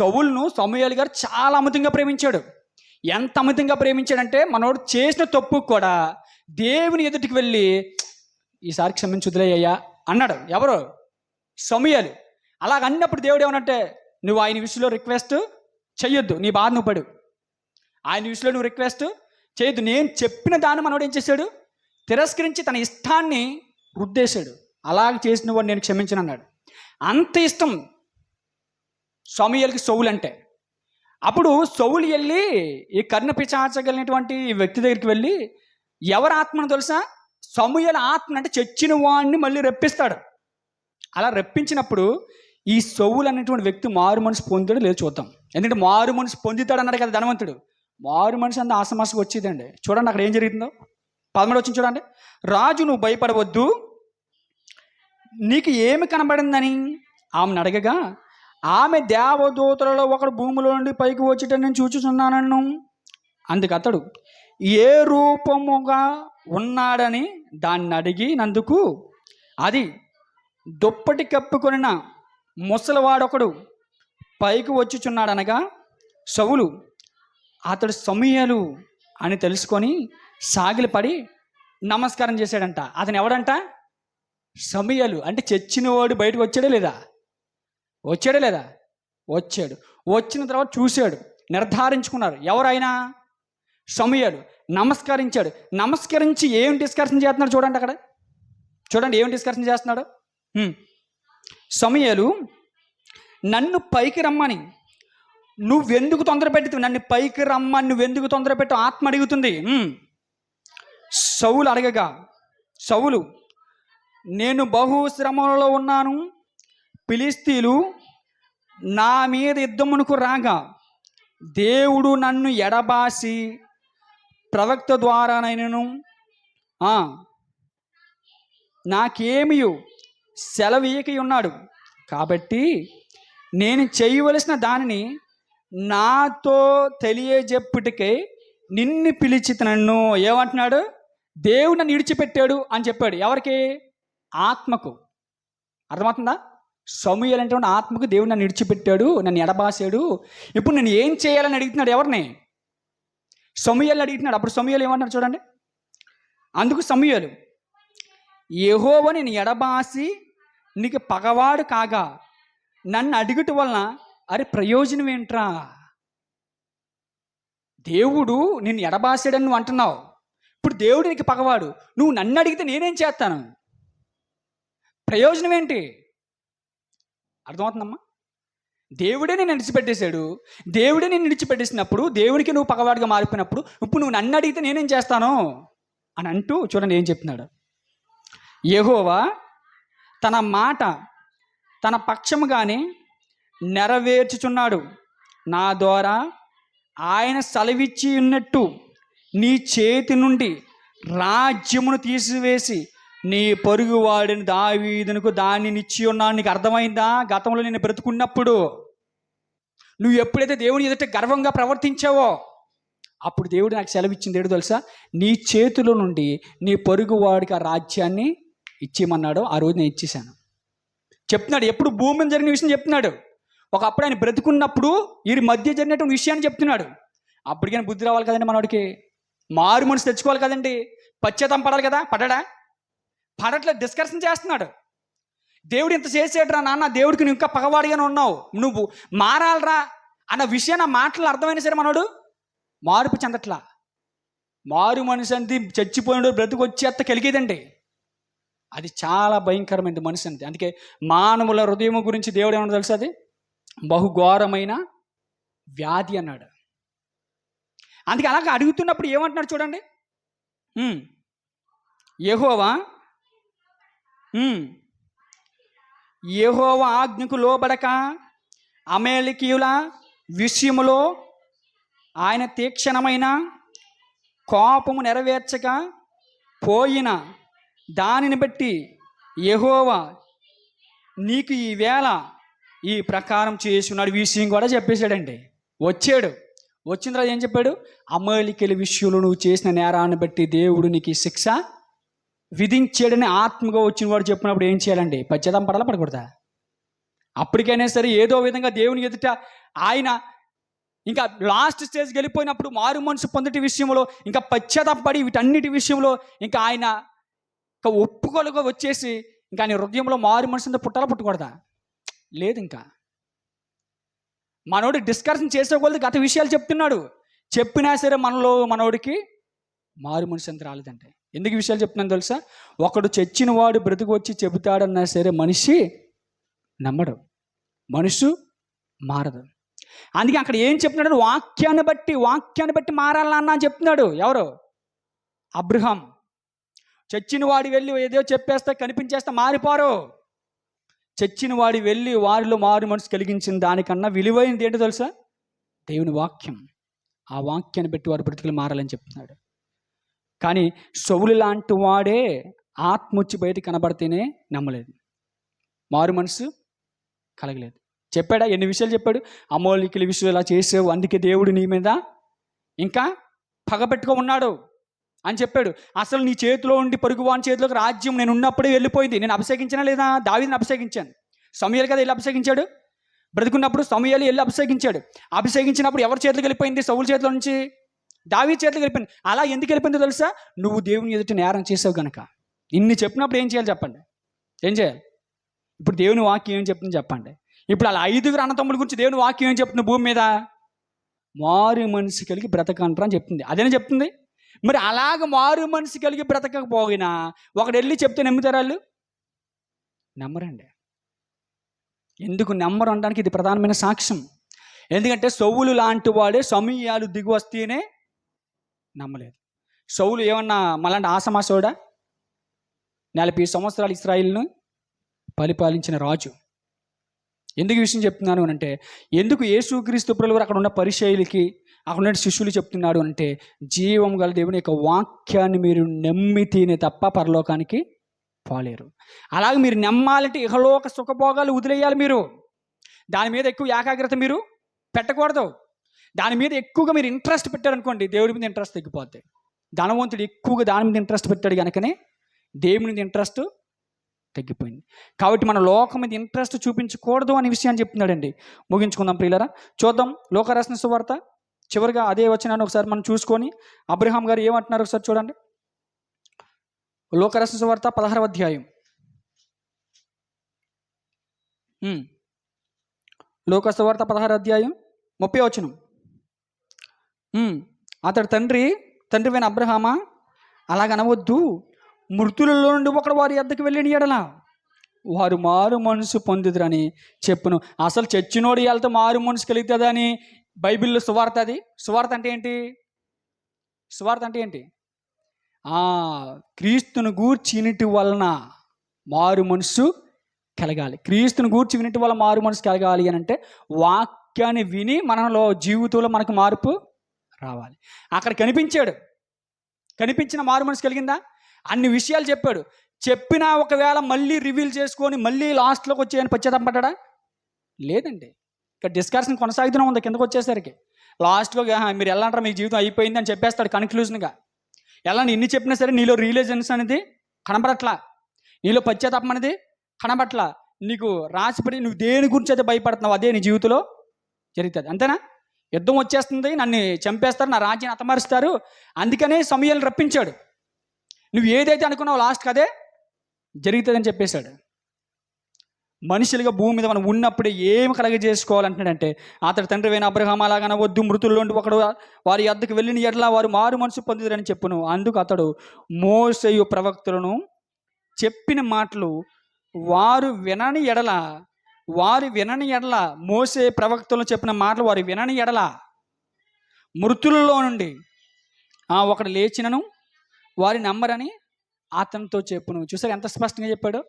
సౌలును సమూయేలు గారు చాలా అమితంగా ప్రేమించాడు. ఎంత అమితంగా ప్రేమించాడంటే మనోడు చేసిన తప్పు కూడా దేవుని ఎదుటికి వెళ్ళి ఈసారి క్షమించుదిలేయ్యా అన్నాడు. ఎవరు? సమూయేలు. అలాగ అన్నప్పుడు దేవుడు ఏమనంటే నువ్వు ఆయన విషయంలో రిక్వెస్ట్ చెయ్యొద్దు నీ బాధ నువ్వు పడు. ఆయన విషయంలో నువ్వు రిక్వెస్ట్ చేయొద్దు నేను చెప్పిన దాన్ని మనోడు ఏం చేశాడు? తిరస్కరించి తన ఇష్టాన్ని రుద్దేశాడు. అలాగ చేసిన వాడు నేను క్షమించను అన్నాడు అంత ఇష్టం సమూయలకి సౌలు అంటే అప్పుడు సౌలు వెళ్ళి ఈ కర్ణ పిచాచగలిగినటువంటి వ్యక్తి దగ్గరికి వెళ్ళి ఎవరి ఆత్మను తెలుసా? సమూయల ఆత్మ అంటే చచ్చిన వాడిని మళ్ళీ రెప్పిస్తాడు. అలా రెప్పించినప్పుడు ఈ సౌలు అనేటువంటి వ్యక్తి మారు మనసు పొందాడు లేదు చూద్దాం. ఎందుకంటే మారు మనసు పొందుతాడు అన్నాడు కదా ధనవంతుడు. మారు మనసు అంత ఆసమాసకు వచ్చేదండి. చూడండి అక్కడ ఏం జరుగుతుందో పదమూడు వచ్చింది చూడండి. రాజు నువ్వు భయపడవద్దు. నీకు ఏమి కనబడిందని? ఆమెను అడగగా ఆమె దేవదూతలలో ఒకడు భూమిలో నుండి పైకి వచ్చేట నేను చూచుచున్నానన్ను. అందుకు అతడు ఏ రూపముగా ఉన్నాడని దాన్ని అడిగినందుకు అది దుప్పటి కప్పుకొనిన ముసలివాడొకడు పైకి వచ్చుచున్నాడనగా సవులు అతడు సమూహలు అని తెలుసుకొని సాగిలిపడి నమస్కారం చేశాడంట. అతను ఎవడంట సమయలు. అంటే చచ్చినవాడు బయటకు వచ్చాడే లేదా? వచ్చాడు లేదా? వచ్చాడు. వచ్చిన తర్వాత చూశాడు. నిర్ధారించుకున్నారు. ఎవరైనా సమయలు. నమస్కరించాడు. నమస్కరించి ఏం డిస్కషన్ చేస్తున్నాడు చూడండి అక్కడ. చూడండి ఏం డిస్కషన్ చేస్తున్నాడు? సమయాలు సమయలు నన్ను పైకి రమ్మని. నువ్వెందుకు తొందర పెట్టి నన్ను పైకి రమ్మని నువ్వెందుకు తొందర పెట్టు? ఆత్మ అడుగుతుంది. సవులు సౌలు అడగగా సౌలు నేను బహు శ్రమలలో ఉన్నాను. పిలిస్తీలు నా మీద యుద్ధమునకు రాగా దేవుడు నన్ను ఎడబాసి ప్రవక్త ద్వారా నేను నాకేమియు సెలవీయకి ఉన్నాడు. కాబట్టి నేను చేయవలసిన దానిని నాతో తెలియజెప్పుటికే నిన్ను పిలిచి నన్ను ఏమంటున్నాడు? దేవుడు నన్ను విడిచిపెట్టాడు అని చెప్పాడు. ఎవరికి? ఆత్మకు. అర్థమవుతుందా? సమూహలు అంటే ఆత్మకు దేవుడు నన్ను విడిచిపెట్టాడు నన్ను ఎడబాసాడు. ఇప్పుడు నేను ఏం చేయాలని అడుగుతున్నాడు ఎవరిని? సమూహలు అడుగుతున్నాడు. అప్పుడు సమూహలు ఏమన్నాడు చూడండి. అందుకు సమూహలు ఏహోవ నేను ఎడబాసి నీకు పగవాడు కాగా నన్ను అడుగుట వలన అరే ప్రయోజనం ఏంట్రా? దేవుడు నిన్ను ఎడబాసాడని నువ్వు అంటున్నావు. ఇప్పుడు దేవుడు నీకు పగవాడు. నువ్వు నన్ను అడిగితే నేనేం చేస్తాను? ప్రయోజనం ఏంటి? అర్థమవుతుందమ్మా? దేవుడే నేను విడిచిపెట్టేశాడు దేవుడే నేను విడిచిపెట్టేసినప్పుడు దేవుడికి నువ్వు పగవాడిగా మారిపోయినప్పుడు ఇప్పుడు నువ్వు నన్ను అడిగితే నేనేం చేస్తాను? అని అంటూ చూడండి ఏం చెప్తున్నాడు. యహోవా తన మాట తన పక్షముగానే నెరవేర్చుచున్నాడు. నా ద్వారా ఆయన సెలవిచ్చి ఉన్నట్టు నీ చేతి నుండి రాజ్యమును తీసివేసి నీ పొరుగువాడిని దావీదునకు దాన్ని నిచ్చి ఉన్నాను. నీకు అర్థమైందా? గతంలో నేను బ్రతుకున్నప్పుడు నువ్వు ఎప్పుడైతే దేవుని ఎదుట గర్వంగా ప్రవర్తించావో అప్పుడు దేవుడు నాకు సెలవిచ్చింది ఏడు తెలుసా? నీ చేతిలో నుండి నీ పొరుగువాడికి ఆ రాజ్యాన్ని ఇచ్చేయమన్నాడు. ఆ రోజు నేను ఇచ్చేసాను చెప్తున్నాడు ఎప్పుడు భూమి జరిగిన విషయం చెప్తున్నాడు. ఒకప్పుడు ఆయన బ్రతుకున్నప్పుడు వీరి మధ్య జరిగినటువంటి విషయాన్ని చెప్తున్నాడు. అప్పటికైనా బుద్ధి రావాలి కదండి మనవాడికి మారు మనసు తెచ్చుకోవాలి కదండి. పశ్చాత్తాపం పడాలి కదా పడడా? పడట్లేదు డిస్కషన్ చేస్తున్నాడు. దేవుడు ఇంత చేసేట్రా నాన్న దేవుడికి నువ్వు ఇంకా పగవాడిగానే ఉన్నావు. నువ్వు మారాలరా అన్న విషయాన్ని మాటలు అర్థమైన సరే మనోడు మార్పు చెందట్లా. మారు మనిషి అంది చచ్చిపోయిన బ్రతుకు వచ్చేత్త కలిగేదండి. అది చాలా భయంకరమైనది మనిషి అంతే అందుకే మానవుల హృదయం గురించి దేవుడు ఏమన్నా తెలుసు అది? బహుఘోరమైన వ్యాధి అన్నాడు. అందుకే అలాగ అడుగుతున్నప్పుడు ఏమంటున్నాడు చూడండి. ఏహోవా ఏహోవ ఆజ్ఞకు లోబడక అమేలికీయుల విషయములో ఆయన తీక్షణమైన కోపము నెరవేర్చక పోయిన దానిని బట్టి యెహోవా నీకు ఈ వేళ ఈ ప్రకారం చేస్తున్నాడు విషయం కూడా చెప్పేశాడండి. వచ్చాడు. వచ్చిన తర్వాత ఏం చెప్పాడు? అమలికల విషయంలో నువ్వు చేసిన నేరాన్ని బట్టి దేవుడు నీకు శిక్ష విధించాడని ఆత్మగా వచ్చిన వాడు చెప్పినప్పుడు ఏం చేయాలండి? పశ్చాత్తాపం పడాలా పడకూడదా? అప్పటికైనా సరే ఏదో విధంగా దేవుని ఎదుట ఆయన ఇంకా లాస్ట్ స్టేజ్కి వెళ్ళిపోయినప్పుడు మారు మనసు పొందటి విషయంలో ఇంకా పశ్చాత్తాపడి వీటన్నిటి విషయంలో ఇంకా ఆయన ఇంకా ఒప్పుకోలుగా వచ్చేసి ఇంకా ఆయన హృదయంలో మారు మనసు పుట్టాల పుట్టకూడదా? లేదు ఇంకా. మనోడు డిస్కషన్ చేసేకొలది గత విషయాలు చెప్తున్నాడు. చెప్పినా సరే మనలో మనోడికి మారు మనసు ఎంత రాలేదంటే. ఎందుకు విషయాలు చెప్తున్నాను తెలుసా? ఒకడు చచ్చిన వాడు బ్రతుకు వచ్చి చెబుతాడన్నా సరే మనిషి నమ్మడు. మనుషు మారదు. అందుకే అక్కడ ఏం చెప్తున్నాడు? వాక్యాన్ని బట్టి వాక్యాన్ని బట్టి మారాలన్నా అని చెప్తున్నాడు. ఎవరు? అబ్రహం. చచ్చిన వాడు వెళ్ళి ఏదో చెప్పేస్తే కనిపించేస్తే మారిపోరు. చచ్చిన వాడు వెళ్ళి వారిలో మారు మనసు కలిగించిన దానికన్నా విలువైనది ఏంటో తెలుసా? దేవుని వాక్యం. ఆ వాక్యాన్ని బట్టి వారు బ్రతుకులు మారాలని చెప్తున్నాడు. కానీ సౌలు లాంటి వాడే ఆత్మ వచ్చి బయట కనబడితేనే నమ్మలేదు. మారు మనసు కలగలేదు. చెప్పాడా? ఎన్ని విషయాలు చెప్పాడు? అమౌలికల విషయాలు ఇలా చేసావు అందుకే దేవుడు నీ మీద ఇంకా పగబెట్టుకో ఉన్నాడు అని చెప్పాడు. అసలు నీ చేతిలో ఉండి పరుగువాని చేతిలోకి రాజ్యం నేను ఉన్నప్పుడే వెళ్ళిపోయింది. నేను అభిషేకించినా లేదా? దావిని అభిషేకించాను. సమయాలు కదా వెళ్ళి అభిషేకించాడు? బ్రతుకున్నప్పుడు సమయాలు వెళ్ళి అభిషేకించాడు. అభిషేకించినప్పుడు ఎవరి చేతిలోకి వెళ్ళిపోయింది? సౌలు చేతిలో నుంచి దావీ చేతులు వెళ్ళిపోయింది. అలా ఎందుకు వెళ్ళిపోయిందో తెలుసా? నువ్వు దేవుని ఎదుటి నేరం చేసావు గనక. ఇన్ని చెప్పినప్పుడు ఏం చేయాలి చెప్పండి? ఏం చేయాలి? ఇప్పుడు దేవుని వాక్యం ఏం చెప్తుంది చెప్పండి. ఇప్పుడు అలా ఐదుగురు అన్నతమ్ముల గురించి దేవుని వాక్యం ఏం చెప్తుంది భూమి మీద? మారు మనిషి కలిగి బ్రతకంటారు అని చెప్తుంది. అదేనా చెప్తుంది? మరి అలాగ మారు మనిషి కలిగి బ్రతకకపోయినా ఒకడు వెళ్ళి చెప్తే నమ్ముతారు వాళ్ళు? నమ్మరండి. ఎందుకు నమ్మరు అనడానికి ఇది ప్రధానమైన సాక్ష్యం. ఎందుకంటే సొవ్వులు లాంటి వాడే సమయాలు దిగి వస్తేనే నమ్మలేదు. సౌలు ఏమన్నా మళ్ళంటే ఆసమాసోడా నలభై సంవత్సరాలు ఇస్రాయిల్ను పరిపాలించిన రాజు. ఎందుకు విషయం చెప్తున్నాను అని అంటే ఎందుకు యేసుక్రీస్తు ప్రభులు అక్కడ ఉన్న పరిచయులకి అక్కడ ఉన్న శిష్యులు చెప్తున్నాడు అంటే జీవం గల దేవుని యొక్క వాక్యాన్ని మీరు నమ్మితేనే తప్ప పరలోకానికి పోలేరు. అలాగే మీరు నమ్మాలంటే ఇహలోక సుఖభోగాలు వదిలేయాలి మీరు. దాని మీద ఎక్కువ ఏకాగ్రత మీరు పెట్టకూడదు. దాని మీద ఎక్కువగా మీరు ఇంట్రెస్ట్ పెట్టారనుకోండి దేవుడి మీద ఇంట్రెస్ట్ తగ్గిపోద్ది. ధనవంతుడు ఎక్కువగా దాని మీద ఇంట్రెస్ట్ పెట్టాడు కనుకనే దేవుని మీద ఇంట్రెస్ట్ తగ్గిపోయింది. కాబట్టి మన లోకం మీద ఇంట్రెస్ట్ చూపించకూడదు అనే విషయాన్ని చెప్తున్నాడండి. ముగించుకుందాం ప్రియులరా. చూద్దాం లోకరసన సువార్త. చివరిగా అదే వచ్చినాను ఒకసారి మనం చూసుకొని అబ్రహాం గారు ఏమంటున్నారు ఒకసారి చూడండి. లోకరసన సువార్త పదహారవ అధ్యాయం. ఉమ్. లోక పదహార అధ్యాయం ముప్పై వచనం. అతడు తండ్రి తండ్రి అయిన అబ్రహామా? అలాగనవద్దు మృతులలో నుండి ఒకడు వారి వద్దకు వెళ్ళిన ఎడలా వారు మారు మనసు పొందుదురని చెప్పును. అసలు చచ్చినోడు వెళ్తే మారు మనసు కలుగుతుందని బైబిల్లో సువార్త అది. సువార్త అంటే ఏంటి? సువార్త అంటే ఏంటి? ఆ క్రీస్తును గూర్చి వినిటి వలన మారు మనసు కలగాలి. క్రీస్తుని గూర్చి వినిటి వల్ల మారు మనసు కలగాలి అని అంటే వాక్యాన్ని విని మనలో జీవితంలో మనకు మార్పు రావాలి. అక్కడ కనిపించాడు. కనిపించిన మారు మనసు కలిగిందా? అన్ని విషయాలు చెప్పాడు. చెప్పినా ఒకవేళ మళ్ళీ రివీల్ చేసుకొని మళ్ళీ లాస్ట్లోకి వచ్చి ఆయన పశ్చాత్తాపడ్డా లేదండి. ఇక్కడ డిస్కషన్ కొనసాగుతూనే ఉంది. కిందకు వచ్చేసరికి. లాస్ట్గా మీరు ఎలా మీ జీవితం అయిపోయింది అని చెప్పేస్తాడు కన్క్లూజన్గా ఎలా ఎన్ని చెప్పినా సరే నీలో రియలైజెన్స్ అనేది కనబడట్లా? నీలో పశ్చాత్తాపం అనేది కనబట్ల నీకు రాసిపడి నువ్వు దేని గురించి అయితే భయపడుతున్నావు అదే నీ జీవితంలో జరుగుతుంది. అంతేనా? యుద్ధం వచ్చేస్తుంది నన్ను చంపేస్తారు నా రాజ్యాన్ని అతమారుస్తారు. అందుకనే సమయాలు రప్పించాడు. నువ్వు ఏదైతే అనుకున్నావు లాస్ట్ కదే జరుగుతుందని చెప్పేశాడు. మనుషులుగా భూమి మీద మనం ఉన్నప్పుడే ఏమి కలగజేసుకోవాలంటున్నాడంటే అతడి తండ్రి అయిన అబ్రహాం అలాగన వద్దు మృతుల్లోండి ఒకడు వారి అద్దకు వెళ్ళిన ఎడ్ల వారు మారు మనసు పొందుదరని చెప్పును. అందుకు అతడు మోసయు ప్రవక్తులను చెప్పిన మాటలు వారు వినని ఎడల వారు వినని ఎడల మోసే ప్రవక్తలు చెప్పిన మాటలు వారు వినని ఎడల మృతులలో నుండి ఆ ఒకడు లేచినను వారి నమ్మరని అతనితో చెప్పును. చూసారు ఎంత స్పష్టంగా చెప్పాడు?